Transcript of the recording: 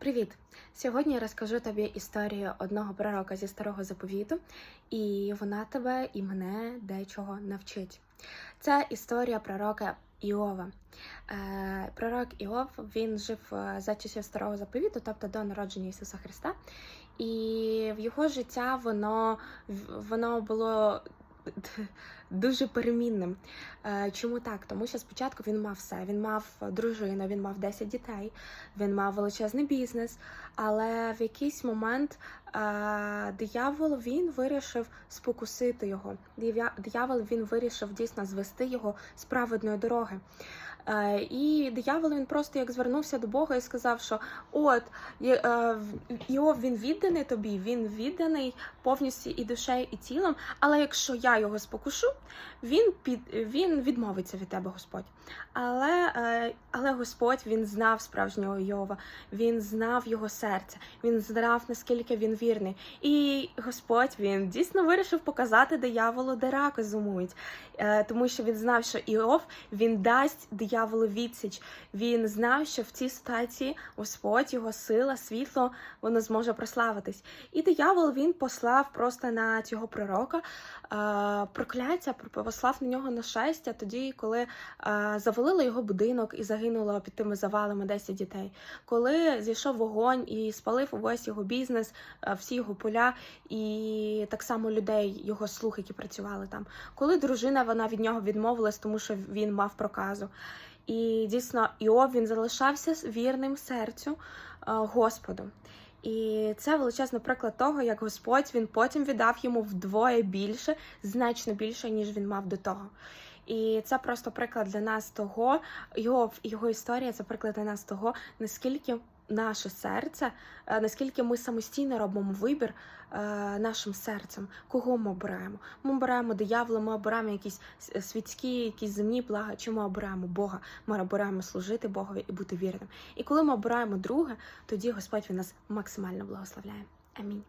Привіт! Сьогодні я розкажу тобі історію одного пророка зі старого заповіту, і вона тебе і мене дечого навчить. Це історія пророка Іова. Е, Пророк Іов він жив е, за часів старого заповіту, тобто до народження Ісуса Христа. І в його життя воно, воно було дуже перемінним. Е, Чому так? Тому що спочатку він мав все. Він мав дружину, він мав 10 дітей, він мав величезний бізнес, але в якийсь момент диявол він вирішив спокусити його. Диявол він вирішив дійсно звести його з праведної дороги. Е, І диявол він просто як звернувся до Бога і сказав, що от е, Іов він відданий тобі, він відданий повністю і душею, і тілом. Але якщо я його спокушу, він під він відмовиться від тебе, Господь. Але, е, але Господь він знав справжнього Йова, він знав його серце, він знав наскільки він вірний. І Господь він дійсно вирішив показати дияволу, де раки зумують, Е, тому що він знав, що Іов він дасть дияволу відсіч. Він знав, що в цій ситуації Господь, його сила, світло, воно зможе прославитись. І диявол він послав просто на цього пророка е, прокляття, послав на нього нашестя тоді, коли е, завалили його будинок і загинуло під тими завалами 10 дітей. Коли зійшов вогонь і спалив увесь його бізнес, всі його поля, і так само людей, його слуг, які працювали там. Коли дружина вона від нього відмовилась, тому що він мав проказу. І дійсно, Іов він залишався вірним серцю е, Господу. І це величезний приклад того, як Господь він потім віддав йому вдвоє більше, значно більше, ніж він мав до того. І це просто приклад для нас того, його його історія це приклад для нас того, наскільки наше серце, е, наскільки ми самостійно робимо вибір е, нашим серцем, кого ми обираємо. Ми обираємо диявола, ми обираємо якісь світські, якісь земні блага, чи ми обираємо Бога. Ми обираємо служити Богові і бути вірним. І коли ми обираємо друге, тоді Господь він нас максимально благословляє. Амінь.